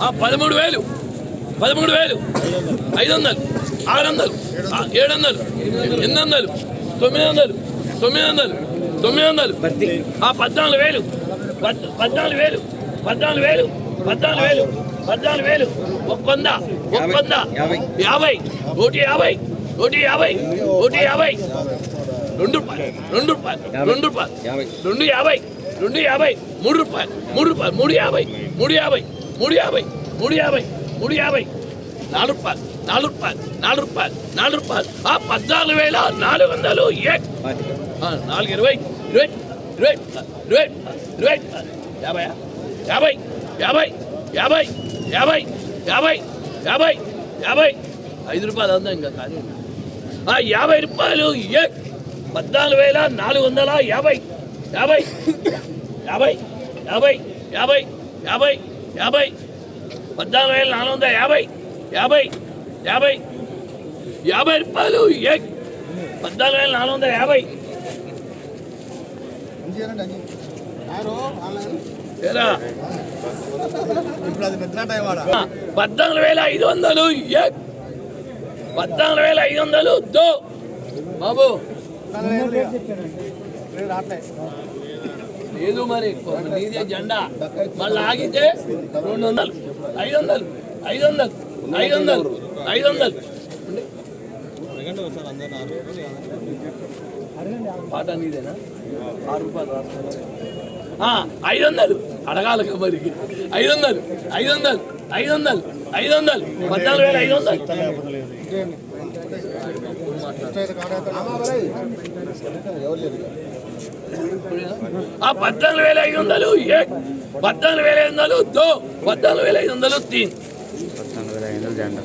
ఆ పదమూడు వేలు. పదమూడు వేలు. ఐదు వందలు ఆరు వందలు ఏడు వందలు ఎనిమిది వందలు తొమ్మిది వందలు తొమ్మిది వందలు తొమ్మిది వందలు ఆ పద్నాలుగు వేలు. పద్- పద్నాలుగు వేలు. పద్నాలుగు వేలు. పద్నాలుగు వేలు. పద్నాలుగు వేలు. ఒక వంద. ఒక వంద. యాభై. ఒకటి యాభై. ఒకటి యాభై. ఒకటి యాభై. రెండు రూపాయలు. రెండు రూపాయలు. రెండు రూపాయలు. రెండు యాభై. రెండు యాభై. మూడు రూపాయలు. మూడు రూపాయలు. మూడు యాభై. మూడు యాభై. మూడు యాభై మూడు యాభై మూడు యాభై నాలుగు రూపాయలు నాలుగు రూపాయలు నాలుగు రూపాయలు నాలుగు రూపాయలు ఆ పద్నాలుగు వేల నాలుగు వందలు ఏ ఆ, నాలుగు ఇరవై ఇరవై ఇరవై ఇరవై ఇరవై యాభై యాభై యాభై యాభై యాభై యాభై యాభై యాభై ఐదు రూపాయలు అందా ఇంకా కానీ ఆ యాభై రూపాయలు ఏ పద్నాలుగు వేల నాలుగు వందల యాభై యాభై యాభై యాభై యాభై యాభై యాభై పద్నాలుగు వేల నాలుగు వందల యాభై. యాభై. యాభై. యాభై రూపాయలు. ఏ పద్నాలుగు వేల నాలుగు వందల యాభై. పద్నాలుగు వేల ఐదు వందలు. ఏ పద్నాలుగు వేల ఐదు వందలు. దో. బాబు. లేదు మరి నీదే జెండా? మళ్ళీ ఆగితే రెండు వందలు ఐదు వందలు ఐదు వందలు ఐదు వందలు ఐదు వందలు. పాట నీదేనా? ఆరు రూపాయలు ఐదు వందలు. అడగాలి మరి. ఐదు వందలు ఐదు వందలు ఐదు వందలు ఐదు వందలు. పద్నాలుగు వేల ఐదు వందలు. ఆ పద్నాలుగు వేల ఐదు వందలు ఏ పద్నాలుగు వేల ఐదు వందలు దో పద్నాలుగు వేల ఐదు వందలు తీన్. పద్నాలుగు వేల ఐదు వందలు జెండా